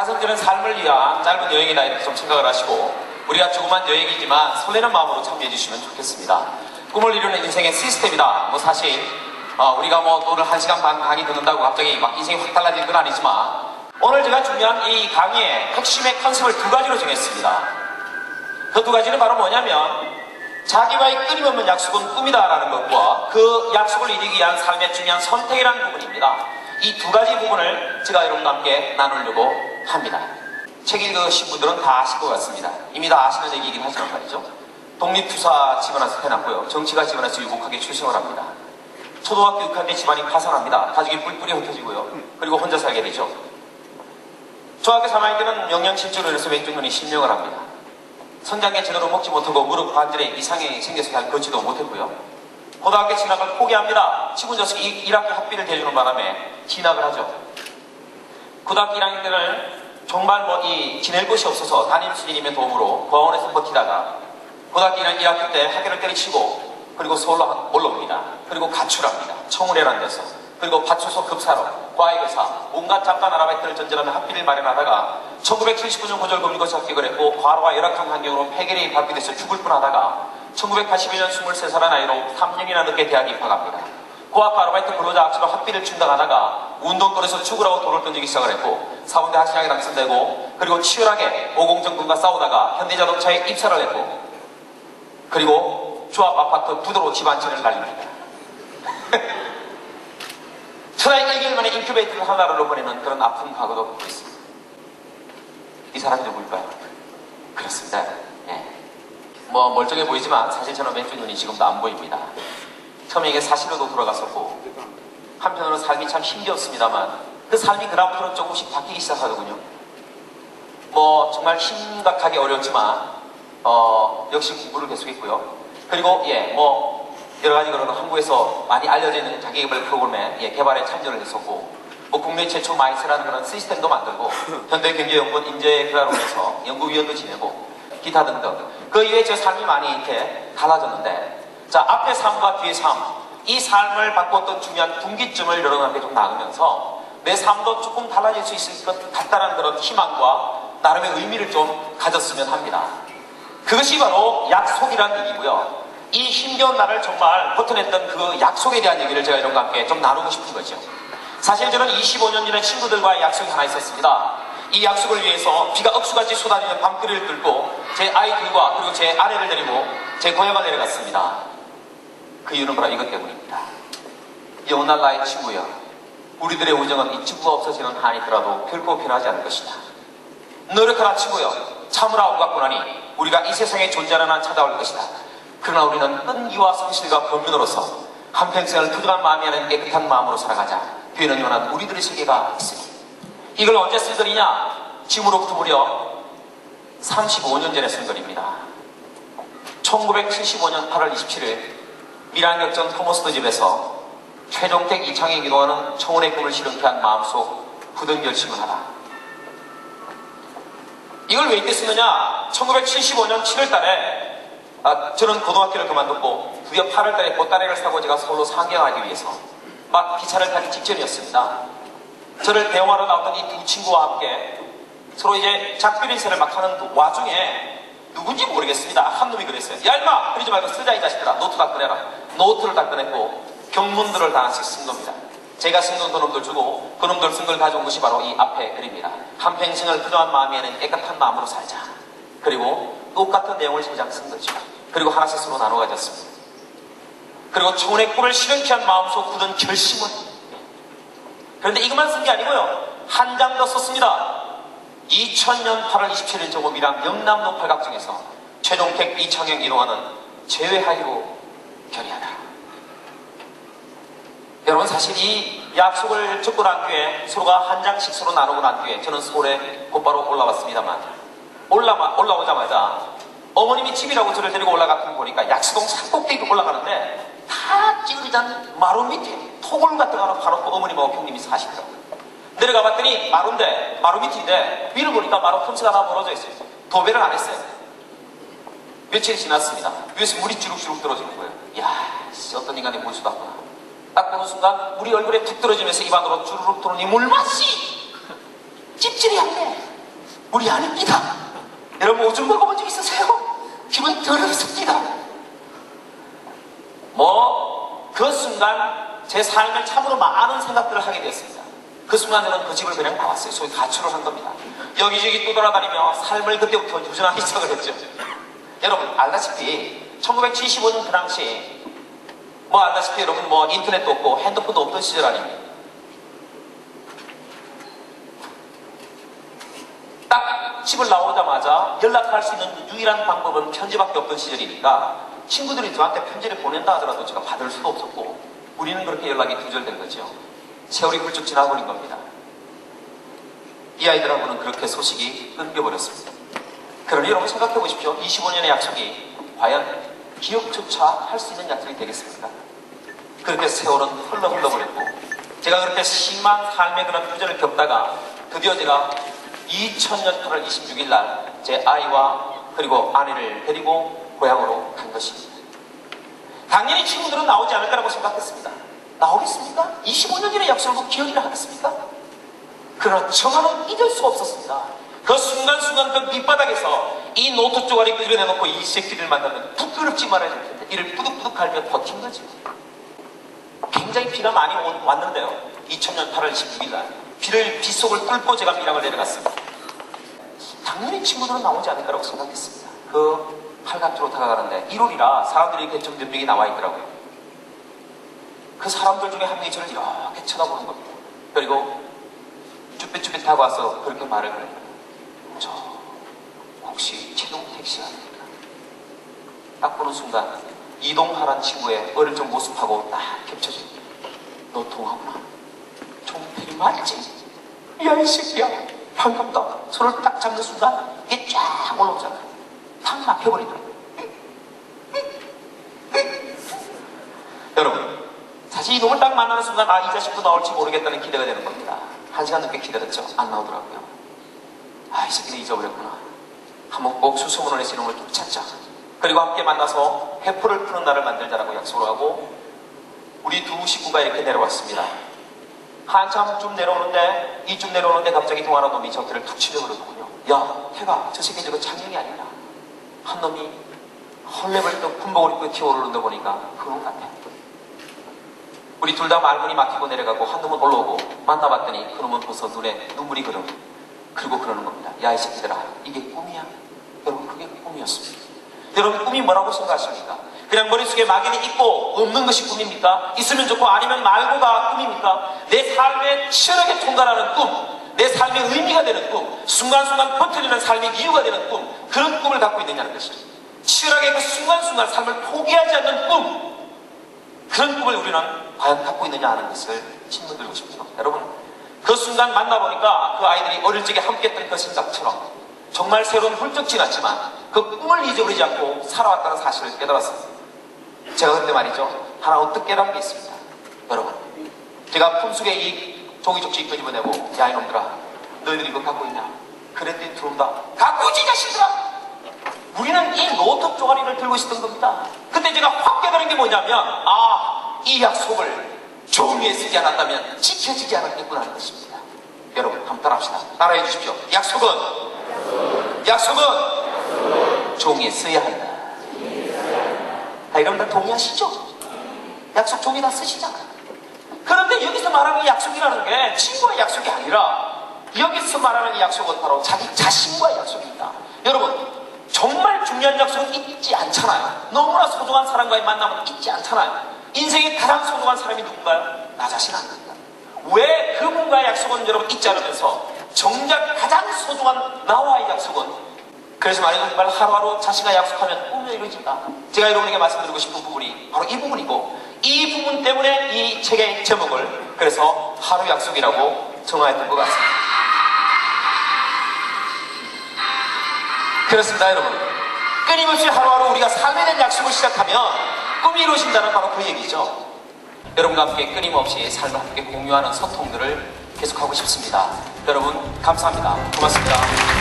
가성비는 삶을 위한 짧은 여행이다 이렇게 좀 생각을 하시고 우리가 조그만 여행이지만 설레는 마음으로 참여해 주시면 좋겠습니다. 꿈을 이루는 인생의 시스템이다. 뭐 사실 어, 우리가 뭐 오늘 한 시간 반 강의 듣는다고 갑자기 막 인생이 확 달라질 건 아니지만 오늘 제가 중요한 이 강의의 핵심의 컨셉을 두 가지로 정했습니다. 그 두 가지는 바로 뭐냐면 자기와의 끊임없는 약속은 꿈이다라는 것과 그 약속을 이루기 위한 삶의 중요한 선택이라는 부분입니다. 이 두 가지 부분을 제가 여러분과 함께 나누려고 합니다. 책 읽으신 분들은 다 아실 것 같습니다. 이미 다 아시는 얘기이긴 하지만 말이죠. 독립투사 집안에서 태어났고요. 정치가 집안에서 유복하게 출생을 합니다. 초등학교 6학년 때 집안이 파산합니다. 가족이 뿔뿔이 흩어지고요. 그리고 혼자 살게 되죠. 중학교 3학년 때는 명령실조로 인해서 왼쪽 눈이 실명을 합니다. 선장에 제대로 먹지 못하고 무릎 관절에 이상이 생겨서 잘 걷지도 못했고요. 고등학교 진학을 포기합니다. 친구 녀석이 1학기 학비를 대주는 바람에 진학을 하죠. 고등학교 1학년 때는 정말 뭐 이 지낼 곳이 없어서 담임 스님의 도움으로 고아원에서 버티다가 고등학교 1학기 때 학교를 때려치고 그리고 서울로 올라옵니다. 그리고 가출합니다. 청운회라는 데서. 그리고 파출소 급사로, 과외교사, 온갖 잠깐 아르바이트를 전전하며 학비를 마련하다가 1979년 고졸 금리고시 합격을 했고 과로와 열악한 환경으로 폐결이 발비돼서 죽을 뻔하다가 1981년 23살의 나이로 3년이나 늦게 대학에 입학합니다. 고학과 아르바이트 근로자 악수로 학비를 충당하다가 운동권에서 죽으라고 돈을 던지기 시작을 했고 사원대 학생학에 당선되고 그리고 치열하게 오공정군과 싸우다가 현대자동차에 입사를 했고 그리고 조합 아파트 부도로 집안채를 날립니다. 천하의 1개월 만에 인큐베이터를 하나로 보내는 그런 아픈 과거도 갖고 있습니다. 이 사람이 누구일까요? 그렇습니다. 예. 뭐 멀쩡해 보이지만 사실 저는 왼쪽 눈이 지금도 안 보입니다. 처음에 이게 사실로도 돌아갔었고 한편으로 삶이 참 힘들었습니다만 그 삶이 그다음부터는 조금씩 바뀌기 시작하더군요. 뭐 정말 심각하게 어려웠지만 어, 역시 공부를 계속했고요. 그리고 예, 뭐 여러 가지 그런 한국에서 많이 알려져 있는 자기개발 프로그램에 예, 개발에 참여를 했었고 뭐 국내 최초 마이스라는 그런 시스템도 만들고 현대경제연구원 인재개발원에서 연구위원도 지내고 기타 등등 그 이외에 제 삶이 많이 이렇게 달라졌는데 자 앞의 삶과 뒤의 삶 이 삶을 바꿨던 중요한 분기점을 여러분한테 좀 나누면서 내 삶도 조금 달라질 수 있을 것 같다는 그런 희망과 나름의 의미를 좀 가졌으면 합니다. 그것이 바로 약속이라는 얘기고요. 이 힘겨운 날을 정말 버텨냈던 그 약속에 대한 얘기를 제가 여러분과 함께 좀 나누고 싶은 거죠. 사실 저는 25년 전에 친구들과의 약속이 하나 있었습니다. 이 약속을 위해서 비가 억수같이 쏟아지는 밤거리를 뚫고 제 아이들과 그리고 제 아내를 데리고 제 고향을 내려갔습니다. 그 이유는 바로 이것 때문입니다. 영원할 나의 친구여, 우리들의 우정은 이 친구가 없어지는 한이 더라도 결코 변하지 않을 것이다. 노력하라 친구여, 참으라 오갔구나니 우리가 이 세상에 존재하는 한 찾아올 것이다. 그러나 우리는 끈기와 성실과 범민으로서 한평생을 부정한 마음이 아닌 깨끗한 마음으로 살아가자. 뒤에는 영원한 우리들의 세계가 있으니. 이걸 언제 쓴 글이냐? 지금으로부터 무려 35년 전에 쓴 글입니다. 1975년 8월 27일 미란역전 토머스도 집에서 최종택 이창에 기도하는 청원의 꿈을 실현케 한 마음속 굳은 결심을 하라. 이걸 왜 이때 쓰느냐? 1975년 7월 달에 아, 저는 고등학교를 그만뒀고 드디어 8월 달에 보따리를 사고 제가 서울로 상경하기 위해서 막 기차를 타기 직전이었습니다. 저를 대용하러 나왔던 이 두 친구와 함께 서로 이제 작별 인사를 막 하는 와중에 누군지 모르겠습니다. 한 놈이 그랬어요. 야, 임마! 그러지 말고 쓰자, 이 자식들아. 노트 다 꺼내라. 노트를 다 꺼냈고, 경문들을 다 하나씩 쓴 겁니다. 제가 쓴건 그놈들 주고, 그놈들 쓴 걸 가져온 것이 바로 이 앞에 글입니다. 한평생을 부정한 마음에는 깨끗한 마음으로 살자. 그리고 똑같은 내용을 제작 쓴 거죠. 그리고 하나씩 서로 나눠 가졌습니다. 그리고 초원의 꿈을 실현케 한 마음속 굳은 결심은 그런데 이것만 쓴 게 아니고요. 한 장 더 썼습니다. 2000년 8월 27일 정오미랑 영남로 팔각정에서 최종택 이창영 이동하는 제외하기로 결의하다. 여러분 사실 이 약속을 적고 난 뒤에 서로가 한 장씩 서로 나누고 난 뒤에 저는 서울에 곧바로 올라왔습니다만 올라마, 올라오자마자 어머님이 집이라고 저를 데리고 올라가고 보니까 약수동 산꼭대기 올라가는데 다 찌그리잔 마루 밑에 토굴 같은 거 하나 파놓고 어머님하고 형님이 사시더라고요. 내려가 봤더니 마루인데 마루 밑인데 위를 보니까 마루 틈새가 하나 벌어져 있어요. 도배를 안 했어요. 며칠이 지났습니다. 위에서 물이 주룩주룩 떨어지는 거예요. 이야, 어떤 인간이 없구나. 딱 보는 순간 물이 얼굴에 툭 떨어지면서 입 안으로 주르륵 들어오니 물맛이 찝찝이 않네. 우리 아닙니다. 여러분 오줌 먹어본 적 있으세요? 기분 더럽습니다. 뭐, 그 순간 제 삶에 참으로 많은 생각들을 하게 되었습니다. 그 순간 저는 그 집을 그냥 나왔어요. 소위 가출을 한 겁니다. 여기저기 또 돌아다니며 삶을 그때부터 유전하기 시작을 했죠. 여러분, 알다시피 1975년 그 당시에 뭐 알다시피 여러분 뭐 인터넷도 없고 핸드폰도 없던 시절 아닙니까? 딱 집을 나오자마자 연락할 수 있는 유일한 방법은 편지밖에 없던 시절이니까 친구들이 저한테 편지를 보낸다 하더라도 제가 받을 수도 없었고 우리는 그렇게 연락이 두절된 거죠. 세월이 훌쩍 지나버린 겁니다. 이 아이들하고는 그렇게 소식이 끊겨버렸습니다. 그러니 여러분 생각해 보십시오. 25년의 약속이 과연 기억조차 할 수 있는 약속이 되겠습니까? 그렇게 세월은 흘러 흘러버렸고 제가 그렇게 심한 삶의 그런 표절을 겪다가 드디어 제가 2000년 8월 26일 날 제 아이와 그리고 아내를 데리고 고향으로 간 것입니다. 당연히 친구들은 나오지 않을 거라고 생각했습니다. 나오겠습니까? 25년 전의 약속을 뭐 기억이나 하겠습니까? 그러나 저만은 잊을 수가 없었습니다. 그 순간순간 그 밑바닥에서 이 노트 쪼가리 끄집어내놓고 이 새끼를 만나면 부끄럽지 말아야 될 텐데 이를 뿌득뿌득 갈며 버틴 거지. 굉장히 비가 많이 온- 왔는데요. 2000년 8월 26일 날 비를 빗속을 뚫고 제가 미랑을 내려갔습니다. 당연히 친구들은 나오지 않을 거라고 생각했습니다. 그 팔각도로 다가가는데 1월이라 사람들이 좀몇 명이 나와 있더라고요. 그 사람들 중에 한 명이 저를 이렇게 쳐다보는 겁니다. 그리고 쭈뼛쭈뼛 하고 와서 그렇게 말을 해요. 저 혹시 최동 택시 아닙니까? 딱 보는 순간 이동하란 친구의 어릴 적 모습하고 딱 겹쳐집니다. 너 동하구나. 종필이 맞지? 야 이 새끼야 반갑다. 손을 딱 잡는 순간 이게 쫙 올라오잖아. 탁 막혀버리더라고요. 여러분 사실 이놈을 딱 만나는 순간 아 이 자식도 나올지 모르겠다는 기대가 되는 겁니다. 한 시간 넘게 기다렸죠. 안 나오더라고요. 아 이 새끼는 잊어버렸구나. 한번 꼭 해서 이놈을 꼭 찾자. 그리고 함께 만나서 회포를 푸는 날을 만들자라고 약속을 하고 우리 두 식구가 이렇게 내려왔습니다. 한참 좀 내려오는데 이쯤 내려오는데 갑자기 동하나 놈이 저기를 툭 치려버리더군요. 야 태가 저 새끼 저거 장영이 아니라 한 놈이 헐레벌 또 군복을 입고 튀어오르는 데 보니까 그놈 같아. 우리 둘 다 말문이 막히고 내려가고 한 놈은 올라오고 만나봤더니 그 놈은 벌써 눈에 눈물이 그려 그리고 그러는 겁니다. 야 이 새끼들아 이게 꿈이었습니다. 여러분 꿈이 뭐라고 생각하십니까? 그냥 머릿속에 막연히 있고 없는 것이 꿈입니까? 있으면 좋고 아니면 말고가 꿈입니까? 내 삶에 치열하게 통과하는 꿈, 내 삶의 의미가 되는 꿈, 순간순간 버텨내는 삶의 이유가 되는 꿈, 그런 꿈을 갖고 있느냐는 것이죠. 치열하게 그 순간순간 삶을 포기하지 않는 꿈, 그런 꿈을 우리는 과연 갖고 있느냐 하는 것을 드리고 싶습니다. 여러분, 그 순간 만나보니까 그 아이들이 어릴 적에 함께 했던 그 생각처럼 정말 세월은 훌쩍 지났지만 그 꿈을 잊어버리지 않고 살아왔다는 사실을 깨달았습니다. 제가 그때 말이죠. 하나 어떻게 깨달은 게 있습니다. 여러분, 제가 품속에 이 종이 쪽지 끄집어내고 야 이놈들아 너희들이 이거 갖고 있냐? 그랬더니 들어온다. 갖고 있지 자식들아! 우리는 이 노트 쪼가리를 들고 있었던 겁니다. 근데 제가 확 깨달은 게 뭐냐면, 아, 이 약속을 종이에 쓰지 않았다면 지켜지지 않았겠구나 하는 것입니다. 여러분, 한번 따라합시다. 따라해 주십시오. 약속은, 약속은 종이에 써야 한다. 아, 여러분 다 동의하시죠? 약속 종이 다 쓰시잖아요. 그런데 여기서 말하는 이 약속이라는 게 친구와의 약속이 아니라 여기서 말하는 이 약속은 바로 자기 자신과의 약속입니다. 여러분, 정말 중요한 약속은 잊지 않잖아요. 너무나 소중한 사람과의 만남은 잊지 않잖아요. 인생의 가장 소중한 사람이 누군가요? 나 자신 아닙니다. 왜 그분과의 약속은 여러분 잊지 않으면서 정작 가장 소중한 나와의 약속은 그래서 말이죠. 정말 하루하루 자신과 약속하면 꿈이 이루어진다. 제가 여러분에게 말씀드리고 싶은 부분이 바로 이 부분이고 이 부분 때문에 이 책의 제목을 그래서 하루 약속이라고 정하였던 것 같습니다. 그렇습니다, 여러분. 끊임없이 하루하루 우리가 삶에 대한 약속을 시작하면 꿈이 이루어진다는 바로 그 얘기죠. 여러분과 함께 끊임없이 삶을 함께 공유하는 소통들을 계속하고 싶습니다. 여러분, 감사합니다. 고맙습니다.